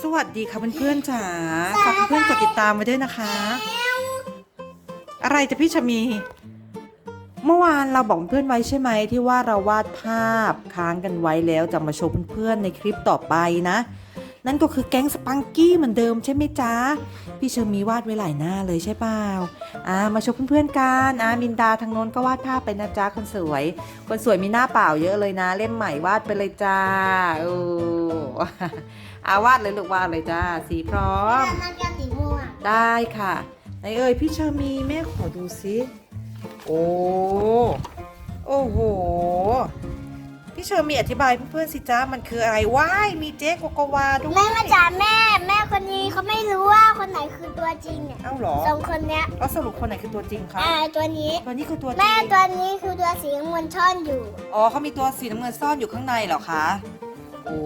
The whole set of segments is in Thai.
สวัสดีค่ะเพื่อนๆจ๋าฝากเพื่อนๆกดติดตามไว้ด้วยนะคะ อะไรจะพี่ชมี เมื่อวานเราบอกเพื่อนไว้ใช่ไหมที่ว่าเราวาดภาพค้างกันไว้แล้วจะมาโชว์เพื่อนๆในคลิปต่อไปนะ นั่นก็คือแก๊งสปังกี้เหมือนเดิมใช่ไหมจ๊ะพี่เชอมีวาดไว้หลายหน้าเลยใช่เปล่าอ่ามาชว์เพื่อนๆกันอ่ามินดาทางโน้นก็วาดภาพไปนะจ๊ะคนสวย คนสวยมีหน้าเปล่าเยอะเลยนะ เล่มใหม่วาดไปเลยจ้าโอ้ อาวาดเลยลูกวาดเลยจ้า สีพร้อม มันก็สีม่วงได้ค่ะไหนเอ่ยพี่เชอมีแม่ขอดูซิโอ้โอ้โห พี่เชอมีอธิบายเพื่อนๆสิจ้ามันคืออะไรว้ายมีเจ๊โกโกวาด้วยแม่มาจากแม่ แม่คนนี้เขาไม่รู้ว่าคนไหนคือตัวจริงเนี่ยเอ้าเหรอสองคนเนี้ยแล้วสรุปคนไหนคือตัวจริงคะอ่าตัวนี้ ตัวนี้คือตัวจริแม่งตัวนี้คือตัวสีน้ำเงินช่อนอยู่ อ๋อเขามีตัวสีน้ำเงินซ่อนอยู่ข้างในเหรอคะ โอ้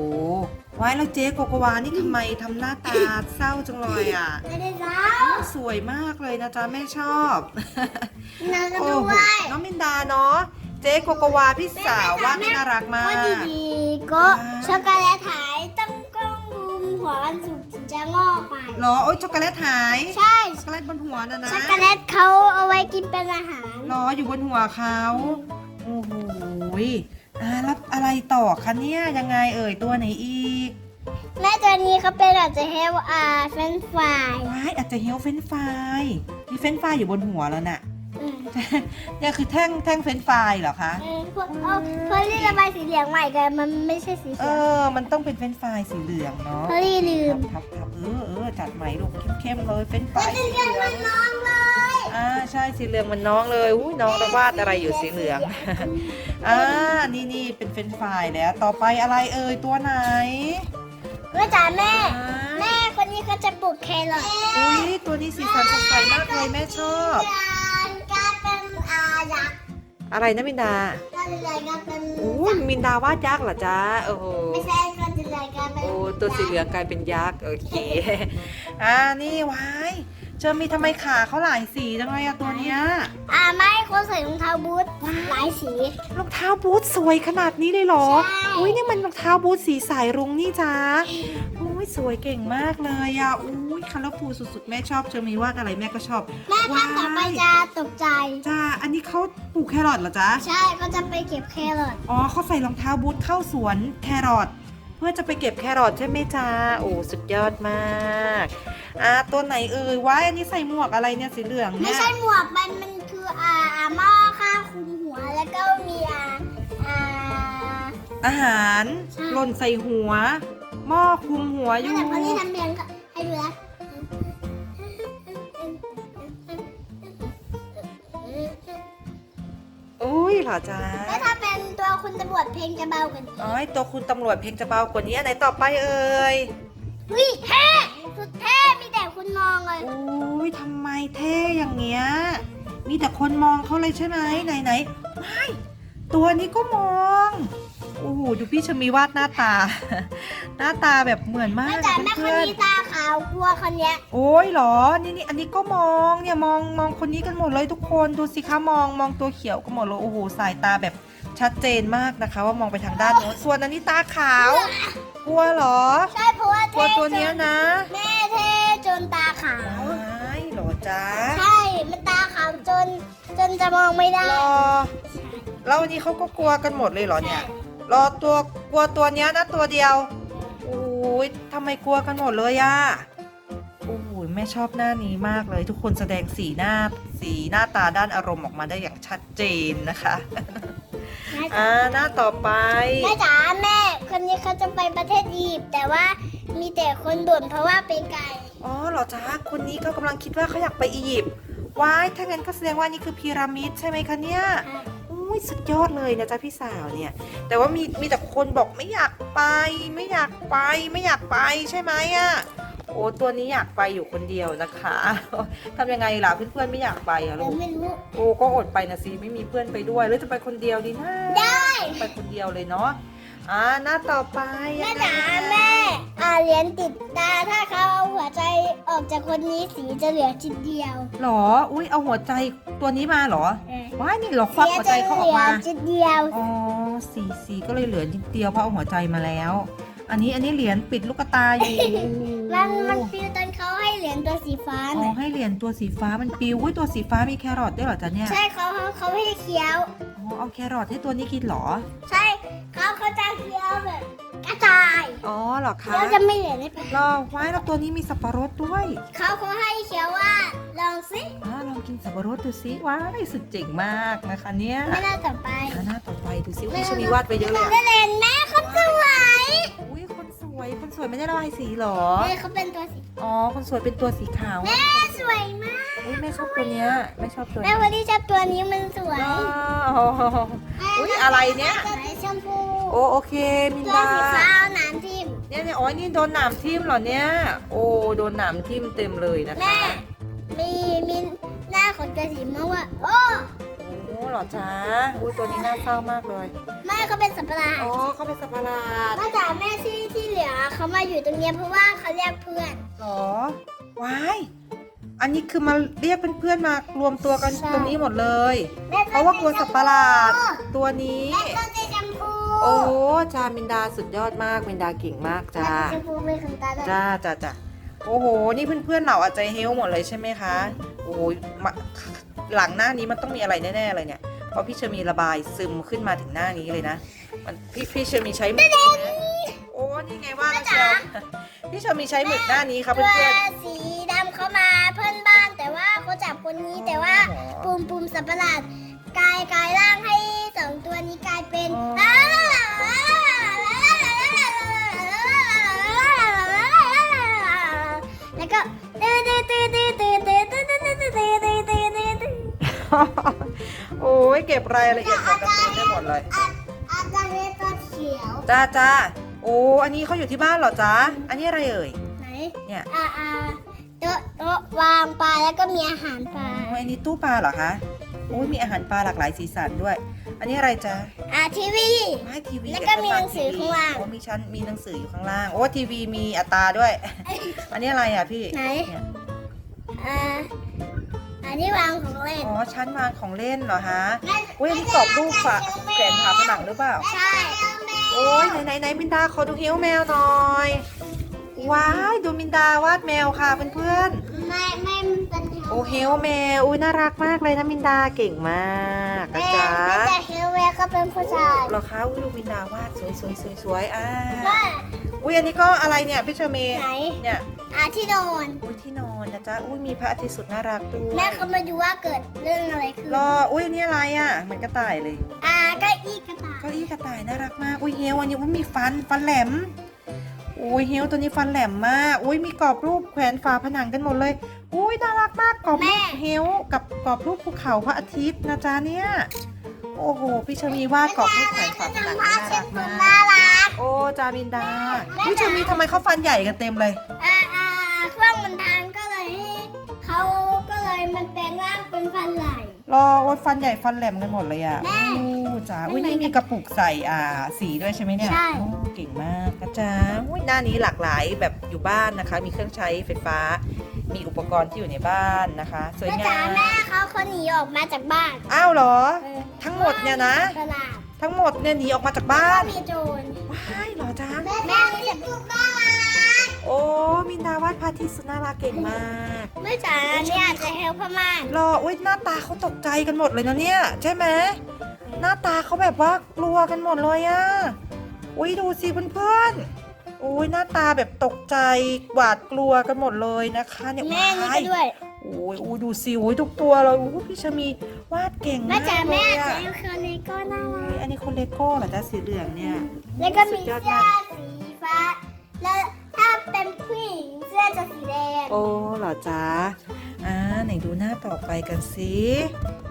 ว้ายแล้วเจ๊โกโกวานี่ทำไมทำหน้าตาเศร้าจังเลยอะ ไม่ได้ซ้สวยมากเลยนะจ๊ะแม่ชอบำนางก็โอ้ด้โหวยน้องมินดาเนาะเจ๊โกโกวาพี่สาวว่าดน่ารักมาก็ก ดีๆก็ช็อกโกแลตหายต้องก้องรุมหัววันศุกร์ถึงจะงอกไป เหรอ โอ๊ยช็อกโกแลตหายใช่ ช็อกโกแลตบนหัวนะนะช็อกโกแลตเขาเอาไว้กินเป็นอาหาร เหรออยู่บนหัวเขาโอ้โหย อ่าแล้วอะไรต่อคะเนี่ยยังไงเอ่ยตัวไหนอีกแม่ตัวนี้เขาเป็นอาจจะเฮลอาเฟนฟรายว้ายอาจจะเฮลเฟรนช์ฟรายมีเฟรนช์ฟรายอยู่บนหัวแล้วน่ะอืมเนี่ยคือแท่งแท่งเฟรนช์ฟรายเหรอคะเออพวกเอาเพอรี่ระบายสีเหลืองใหม่กันมันไม่ใช่สีเอเขียวอมันต้องเป็นเฟรนช์ฟรายสีเหลืองเนาะเพอรี่ลืมทับทับเออเออจัดใหม่ลูกเข้มๆเลยเฟรนช์ฟรายสีเหลืองน้องเลย อ่าใช่สีเหลืองเหมันน้องเลยอุ้ยน้องระวาดอะไรอยู่สีเหลืองอ่านี่นี่เป็นเฟรนช์ฟรายแล้ว ต่อไปอะไรเอ่ยตัวไหนแม่จ๋าแม่อ่าแม่คนนี้เขาจะปลูกแครอทอุ้ยตัวนี้สีสันสดใสมากเลยแม่ชอบการการเป็นอายักษ์อะไรนะมินดาการเป็นอะไรการเป็นอุ้ยมินดาวาดยักษ์เหรอจ๊ะโอ้โหไม่ใช่การเป็นอะไรการเป็นโอ้ตัวสีเหลืองกลายเป็นยักษ์โอเคอ่านี่วาย เจอมีทำไมขาเขาหลายสีจังเลยอะตัวเนี้ยอ่าไม่คนใส่รองเท้าบูทหลายสี รองเท้าบูทสวยขนาดนี้เลยเหรอ ใช่ อุ้ยนี่มันรองเท้าบูทสีสายรุ้งนี่จ้าอุ้ยสวยเก่งมากเลยอะอุ้ยคัลเลอร์ฟูสุดๆ แม่ชอบเจอมีวาดอะไรแม่ก็ชอบแม่ภาพต่อไปจะตกใจ จ้าอันนี้เขาปลูกแครอทเหรอจ๊ะ ใช่เขาจะไปเก็บแครอทอ๋อเขาใส่รองเท้าบูทเข้าสวนแครอท เพื่อจะไปเก็บแครอทใช่ไหมจ้าโอ้สุดยอดมากอ่าตัวไหนเอ่ยว้ายอันนี้ใส่หมวกอะไรเนี่ยสีเหลืองไม่เนี่ยใช่หมวกมันมันคืออ่าอ่าหม้อข้าวคลุมหัวแล้วก็มีอ่าอ่า อาหารใช่ หล่นใส่หัว หม้อคลุมหัวอนั่ยู่นแหละคนที่ทำเพลงก็ให้ดูนะอุ้ยเหรอจ๊ะแล้วถ้าเป็นตัว คุณตำรวจเพลงจะเบากว่านี้อ๋อตัวคุณตำรวจเพลงจะเบากว่านี้อันไหนต่อไปเอ่ยวิเท่สุดเท่มีแต่คุณมองเลยอุ้ยทำไมเท่อย่างเงี้ยมีแต่คนมองเขาเลยใช่ไหมไหนไหนไม่ตัวนี้ก็มองโอ้โหดูพี่ชมีวาดหน้าตา หน้าตาแบบเหมือนมาแม่กจ๋าแม่คนเพื่อนนี้ตาขาวกลัวคนเนี้ยๆโอ้ยเหรอนี่นี่อันนี้ก็มองเนี่ยมองมองคนนี้กันหมดเลยทุกคนดูสิคะมองมองตัวเขียวกันหมดเลยโอ้โหสายตาแบบ ชัดเจนมากนะคะ ว่ามองไปทางด้านโน้นส่วนอันนี้ตาขาว กลัวเหรอ ใช่เพราะว่ากลัวเท่ตัวจเนี้ยนนะแม่เท่จนตาขาวว้ายเหรอจ๊ะใช่ มันตาขาวจน จนจะมองไม่ได้รอแล้ววันนี้เขาก็กลัวกันหมดเลยเหรอเนี่ย รอตัวกลัวตัวเนี้ยนะตัวเดียวโอ้ยทำไมกลัวกันหมดเลยอะโอ้ยแม่ชอบหน้านี้มากเลย ทุกคนแสดงสีหน้าสีหน้าตาด้านอารมณ์ออกมาได้อย่างชัดเจนนะคะแม่จ๋า อ่าหน้าต่อไป แม่จ๋าแม่คนนี้เขาจะไปประเทศอียิปต์แต่ว่ามีแต่คนบ่นเพราะว่าไปไกลอ๋อเหรอจ๊ะคนนี้ก็กำลังคิดว่าเขาอยากไปอียิปต์ว้ายถ้างั้นก็แสดงว่านี่คือพีระมิดใช่ไหมคะเนี่ยอุ้ยสุดยอดเลยนะจ๊ะพี่สาวเนี่ย แต่ว่ามีมีแต่คนบอกไม่อยากไป ไม่อยากไป ไม่อยากไปใช่ไหมอะ โอ้ตัวนี้อยากไปอยู่คนเดียวนะคะทำยังไงล่ะเพื่อนๆไม่อยากไปอะแต่ลูกไม่รู้ โอ้ก็อดไปนะสิไม่มีเพื่อนไปด้วยแล้วจะไปคนเดียวดีนะได้ ไปคนเดียวเลยเนาะอ่าหน้าต่อไปแม่ยังไงจ๋าแม่อ่าเหรียญติดตาถ้าเขาเอาหัวใจออกจากคนนี้สีจะเหลือชิ้นเดียวหรอ อุ้ยเอาหัวใจตัวนี้มาเหรอเออว้ายนี่เหรอควักหัวใจเขาออกมาเหลือชิ้นเดียวอ๋อสีสีก็เลยเหลือนิดเดียวเพราะเอาหัวใจมาแล้ว อันนี้อันนี้เหรียญปิดลูกตาอยู่มันมันฟิวตอนเขาให้เหรียญตัวสีฟ้าอ๋อน่ะให้เหรียญตัวสีฟ้ามันปิวอุ้ยตัวสีฟ้ามีแครอทด้วยเหรอจ๊ะเนี่ยใช่เขาเขาเขาให้เคี้ยวอ๋อเอาแครอทให้ตัวนี้กินเหรอ ใช่เขาเขาจะเคี้ยวแบบกระจายอ๋อเหรอคะแล้วจะไม่เหลือได้ปะรอไว้แล้วตัวนี้มีสับปะรดด้วย เขาเขาให้เคี้ยวว่าลองสิอ่าลองกินสับปะรดดูซิว้ายสุดเจ๋งมากนะคะเนี่ยไม่น่าต่อไปอ่าหน้าต่อไปดูซิอุ้ยชมีวาดไปเยอะเลยอะได้เล่นแม่เขาสวย อุ้ยคนสวยคนสวยไม่ได้ระบายสีเหรอ แม่เขาเป็นตัวสีอ๋อ คนสวยเป็นตัวสีขาวแม่สวยมาก อุ้ยแม่ชอบตัวเนี้ยแม่ชอบตัวแม่นี้วันนี้ชอบตัวนี้มันสวยว้าวอุ้ยอะไรเนี่ยสีชมพูโอโอเคมินตัวดาสีฟ้าเอาหนามทิ่มเนี่ยเนี่ยอ๋อนี่โดนหนามทิ่มเหรอเนี่ย โอ้โดนหนามทิ่มเต็มเลยนะคะ แม่ มีมีหน้าของตัวสีม่วงว่าโอ้ โอ้เหรอจ๊ะอุ้ยตัวนี้น่าเศร้ามากเลยแม่ เขาเป็นสัตว์ประหลาดอ๋อเขาเป็นสัตว์ประหลาดแม่จ๋าแม่ที่ที่เหลือเขามาอยู่ตรงเนี้ยเพราะว่าเขาเรียกเพื่อนเหรอว้าย อันนี้คือมาเรียกเพื่อนๆมารวมตัวกันใช่ ตรงนี้หมดเลยแม่เพราะว่ากลัวสัตว์ประหลาดตัวนี้ แม่ตัวสีชมพูโอ้จามินดาสุดยอดมากมินดาเก่งมากจ้า ชมพูเป็นขนตาด้วยจ้าจ้าจ้าโอ้โห นี่เพื่อนๆเหล่าอาจารย์เฮลหมดเลยใช่ไหมคะ โอ้ยมาหลังหน้านี้มันต้องมีอะไรแน่ๆเลยเนี่ย เพราะพี่เชอมีระบายซึมขึ้นมาถึงหน้านี้เลยนะ มันพี่พี่เชอมีใช้หมึกใช่ไหมโอ้นี่ไงว่าแล้วเชียวพี่เชอมีใช้หมึกหน้านี้ครับตัวเพื่อนสีดำเขามาเพื่อนบ้านแต่ว่าเขาจับคนนี้แต่ว่าๆอ๋อปุ่มปุ่มสัตว์ประหลาดกลายกลายร่างให้สองตัวนี้กลายเป็นอ๋อแล้วก็ตื้อตื้ โอ้ยเก็บรายละเอียดของการ์ตูนได้หมดเลย อาจารย์เรียกตัวเขียว จ้าจ้าโอ้อันนี้เขาอยู่ที่บ้านเหรอจ๊ะอันนี้อะไรเอ่ย ไหนเนี่ยอ่าอ่าโต๊ะโต๊ะวางปลาแล้วก็มีอาหารปลาอ๋ออันนี้ตู้ปลาเหรอคะโอ้ยมีอาหารปลาหลากหลายสีสันด้วย อันนี้อะไรจ๊ะอ่าทีวี ไม่ทีวีแล้วก็มีหนังสือข้างล่าง โอ้มีชั้นมีหนังสืออยู่ข้างล่าง โอ้ทีวีมีอัตราด้วย อันนี้อะไรอะพี่ไหนเนี่ยอ่า อันนี้วางของเล่น อ๋อชั้นวางของเล่นเหรอฮะอุ้ยอันนี้กรอบรูปฝาแขวนฝาผนังหรือเปล่า ใช่โอ้ยไหนไหนไหนมินดาขอดูเฮลแมวหน่อยว้ายดูมินดาวาดแมวค่ะเพื่อนไม่ไม่มันเป็นๆโอ้เฮลแมวอุ้ยน่ารักมากเลยนะมินดาเก่งมากนะแม่จ๊ะแม่แต่เฮลเวลก็เป็นผู้ชายเหรอคะอุ้ยดูมินดาวาดสวยสวยสวยสวยอ่าแม่อุ้ยอันนี้ก็อะไรเนี่ยพี่เชอร์เมย์ไหน เนี่ย อ่าที่นอนอุ้ยที่นอนนะจ๊ะอุ้ยมีพระอาทิตย์สุดน่ารักด้วยแม่เขามาดูว่าเกิดเรื่องอะไรขึ้นรออุ้ยอันนี่อะไรอะมันกระต่ายเลยอ่าเก็อีกกระต่ายเก้าอี้กระต่ายน่ารักมากอุ้ยเฮลอันนี้อุ้ยมีฟันฟันแหลมอุ้ยเฮลตัวนี้ฟันแหลมมากอุ้ยมีกรอบรูปแขวนฝาผนังกันหมดเลยอุ้ยน่ารักมากกรอบรูปเฮลกับกรอบรูปภูเขาพระอาทิตย์นะจ๊ะเนี่ยโอ้โหพี่เชอมีวาดกรอบรูปแขวนฝาผนังผ้าน่าเช็รัดกตัวมาน่ากรักโอ้จามินดาพี่เชอมีทำไมเขาฟันใหญ่กันเต็มเลย มันทางก็เลยให้เขาก็เลยมันแปลงร่างเป็นฟันไหล รอโอ้ยฟันใหญ่ฟันแหลมกันหมดเลยอะแม่โอ้จ้าอุ้ยนี่มีกระปุกใส่อ่าสีด้วยใช่ไหมเนี่ยใช่โอ้เก่งมากนะจ๊ะอุ้ยหน้านี้หลากหลายแบบอยู่บ้านนะคะ มีเครื่องใช้ไฟฟ้า มีอุปกรณ์ที่อยู่ในบ้านนะคะ สวยแม่งาจ๋ามแม่เขาเขาหนีออกมาจากบ้านอ้าวเหรอ เออทั้งหมดเนี่ยนะ ตลาดทั้งหมดเนี่ยหนีออกมาจากบ้าก็นมีโจรว้ายเหรอจ๊ะแม่แม่จะดูบ้าน โอ้มินดาวาดพระอาทิตย์สุดน่ารักเก่งมากแม่จ๋าเนี่ยจะเฮลพม่านรออุ้ยหน้าตาเขาตกใจกันหมดเลยนะเนี่ย ใช่ไหมหน้าตาเขาแบบว่ากลัวกันหมดเลยอะอุ้ยดูสิเพื่อนๆอุ้ยหน้าตาแบบตกใจหวาดกลัวกันหมดเลยนะคะเนี่ยแม่นี่ว้าก็ยด้วยโอ้ยอุ้ยดูสิอุ้ยทุกตัวเลยอุ้ยพี่ชะมีวาดเก่งแม่มากจ๋าเลแม่ยจะอะเฮลคาเลโก้น่ารัอุ๊กยอันนี้คนเลโก้เหรอจ๊ะสีเหลืองเนี่ยแล้วก็มีสุดยอดเสื้อมากสีฟ้าแล้วถ้า เป็นผู้หญิงเสื้อจะสีแดงโอ้เหรอจ๊ะอ่าไหนดูหน้าต่อไปกันสิ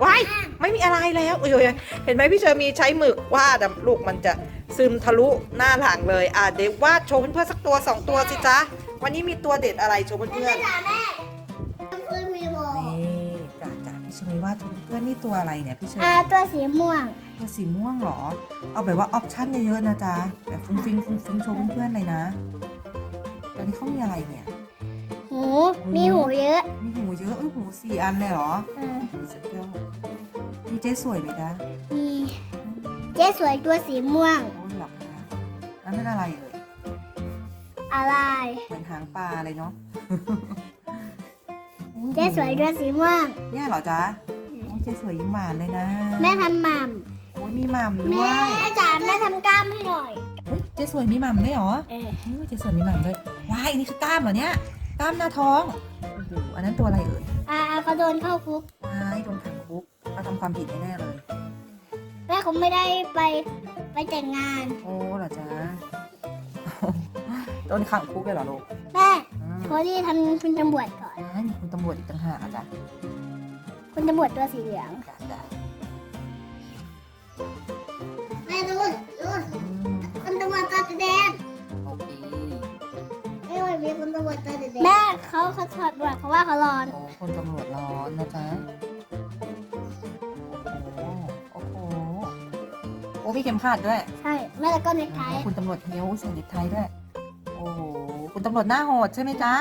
ว้ายไม่มีอะไรแล้วโอ้ยเห็นไหมพี่เชอมีใช้หมึกวาดอะลูกมันจะซึมทะลุหน้าหลังเลย อะเดี๋ยววาดโชว์เพื่อนๆสักตัวสองตัวสิจ๊ะวันนี้มีตัวเด็ดอะไรโชว์เพื่แม่อนจ๋าแม่คือมีโบๆนี่จ้ะจ้ะพี่เชอมีวาดเพื่อนๆนี่ตัวอะไรเนี่ยพี่เชออ่าตัวสีม่วง ตัวสีม่วงเหรอ เอาแบบว่าออปชั่นเยอะๆนะจ๊ะแบบฟุ้งฟิ้งฟุ้งฟิ้งโชว์เพื่อนๆเลยนะ ตอนนี้เขามีอะไรเนี่ย หูมีหูเยอะมีหูเยอะเอ้ยหูสี่อันเลยเหรอเออสุดยอดมีเจ๊สวยไหมจ๊ะมีเจ๊สวยตัวสีม่วง โอ้ยหลับนะแล้วนั่นอะไรเอ่ยอะไร เหมือนหางปลาเลยเนาะ เจ๊สวยด้วยสีม่วง เนี่ยเหรอจ๊ะโอ้ยเจ๊สวยยิ้มหวานเลยนะแม่ทำหม่โอ้ยมีหม่ำำด้วแม่ยจ๋าแม่ทำกล้ามให้หน่อย เฮ้ยเจ๊สวยมีหม่ำด้วยเหรอเออเฮ้ยเจ๊สวยมีหม่ำด้วยว้ายนี่คือกล้ามเหรอเนี่ยกล้ามหน้าท้องโอ้โหอันนั้นตัวอะไรเอ่ยอ่าเขาโดนเข้าคุกว้ายโดนขังคุกเขาทำความผิดแน่ๆเลยแม่คงไม่ได้ไปไปแต่งงาน โอ้เหรอจ๊ะโดนขังคุกเลยเหรอลูกแม่อืมโทนี่ทำคุณตำรวจก่อนว้ายมีคุณตำรวจอีกต่างหากอะจ๊ะคุณตำรวจตัวสีเหลือง จ้ะ เขาเขาถอดบวชเพราะว่าเขาร้อน โอ้คนตำรวจร้อนนะจ๊ะโอ้โหโอ้โหโอ้มีเข็มขัดด้วยใช่แม่แล้วก็เน็กไทโอ้คุณตำรวจเฮลใส่เน็กไทด้วย โอ้โหคุณตำรวจหน้าโหดใช่ไหมจ๊ะ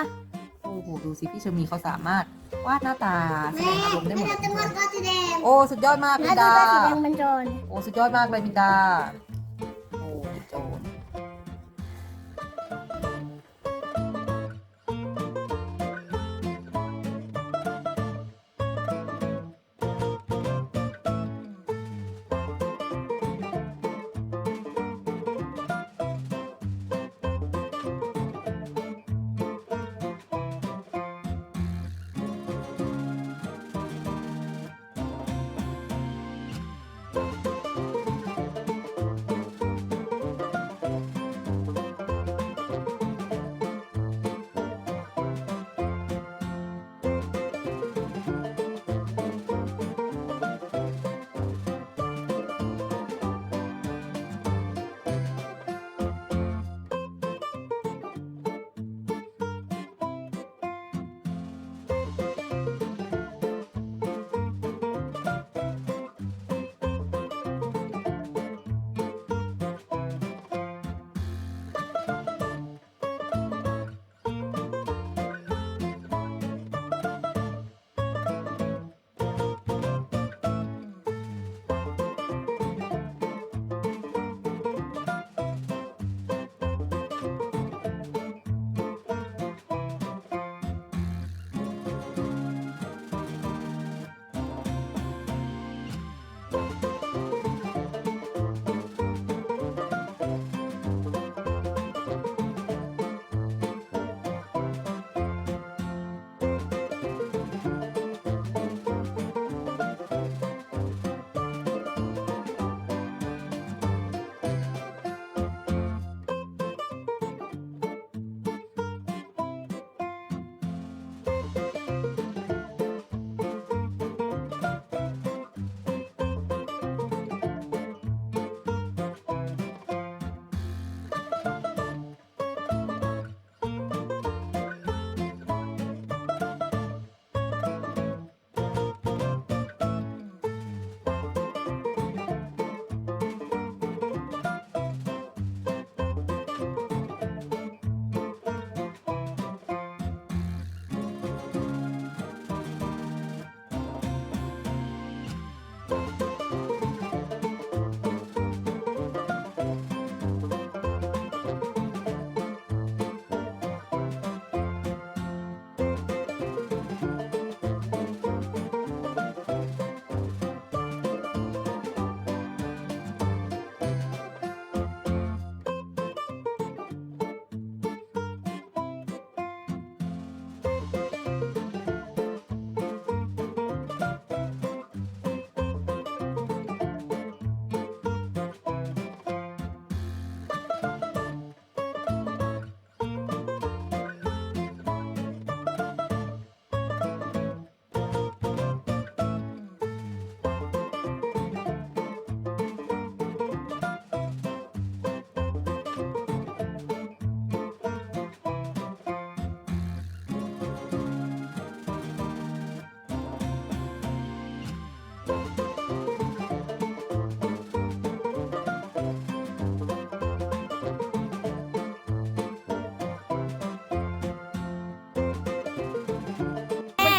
โอ้โหดูสิพี่เชอร์มีเขาสามารถวาดหน้าตาแสดแม่งอารมณ์ได้หมดแม่ตำรวจตัวสีแดงโอ้สุดยอดมากแม่มินดูดาตัวสีแดงเป็นโจร โอ้สุดยอดมากเลยมินดา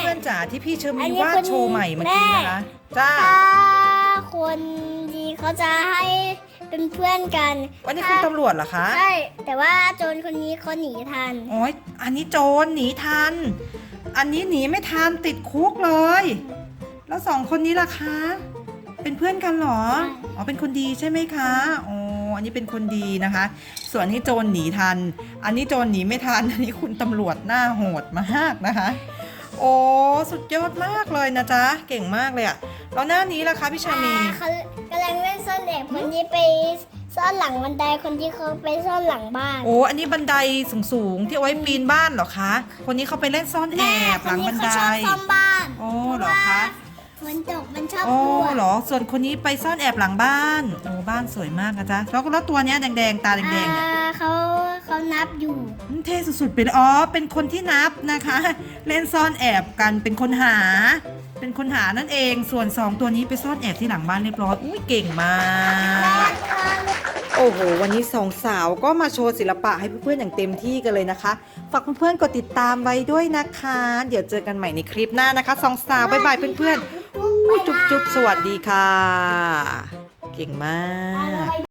เพื่อนๆจ๋าที่พี่เชอร์อัมีนนี้วาดคุณโชว์ใหม่เมื่อกี้นะคะจ้าถ้าคนดีเขาจะให้เป็นเพื่อนกันวันนี้คุณตำรวจเหรอคะใช่แต่ว่าโจรคนนี้เขาหนีทันโอ้ยอันนี้โจรหนีทัน อันนี้หนีไม่ทันติดคุกเลย แล้วสองคนนี้ล่ะคะ เป็นเพื่อนกันเหรอใช่อ๋อเป็นคนดีใช่ไหมคะอ๋ออันนี้เป็นคนดีนะคะ ส่วนที่โจรหนีทัน อันนี้โจรหนีไม่ทัน อันนี้คุณตำรวจหน้าโหดมากนะคะ โอ้สุดยอดมากเลยนะจ๊ะ เก่งมากเลยอะแล้วหน้านี้ล่ะคะพี่ชาอ่ามีเขากำลังเล่นซ่อนแอบคนที่ไปซ่อนหลังบันไดคนที่เขาไปซ่อนหลังบ้านโอ้อันนี้บันไดสูงๆที่เอาไว้ปีนบ้านเหรอคะ คนนี้เขาไปเล่นซ่อนแอบหลังบันไดเขาชอบซ่อมบ้านโอ้เหรอคะ ฝนตกมันชอบโอ้กลัวเหรอ ส่วนคนนี้ไปซ่อนแอบหลังบ้าน โอ้บ้านสวยมากนะจ๊ะ แล้วแล้วตัวเนี้ยแดงๆ ตาแดงๆเนี่ยอ่าเขาเขานับอยู่อืมเท่สุดๆไปเลยอ๋อ เป็นคนที่นับนะคะ เล่นซ่อนแอบกัน เป็นคนหา เป็นคนหานั่นเอง ส่วนสองตัวนี้ไปซ่อนแอบที่หลังบ้านเรียบร้อย อุ้ยเก่งมาก โอ้โห วันนี้สองสาวก็มาโชว์ศิลปะให้เพื่อนๆอย่างเต็มที่กันเลยนะคะ ฝากเพื่อนๆ กดติดตามไว้ด้วยนะคะ เดี๋ยวเจอกันใหม่ในคลิปหน้านะคะสองสาว บ๊ายบายเพื่อนๆ จุ๊บจุ๊บสวัสดีค่ะ เก่งมาก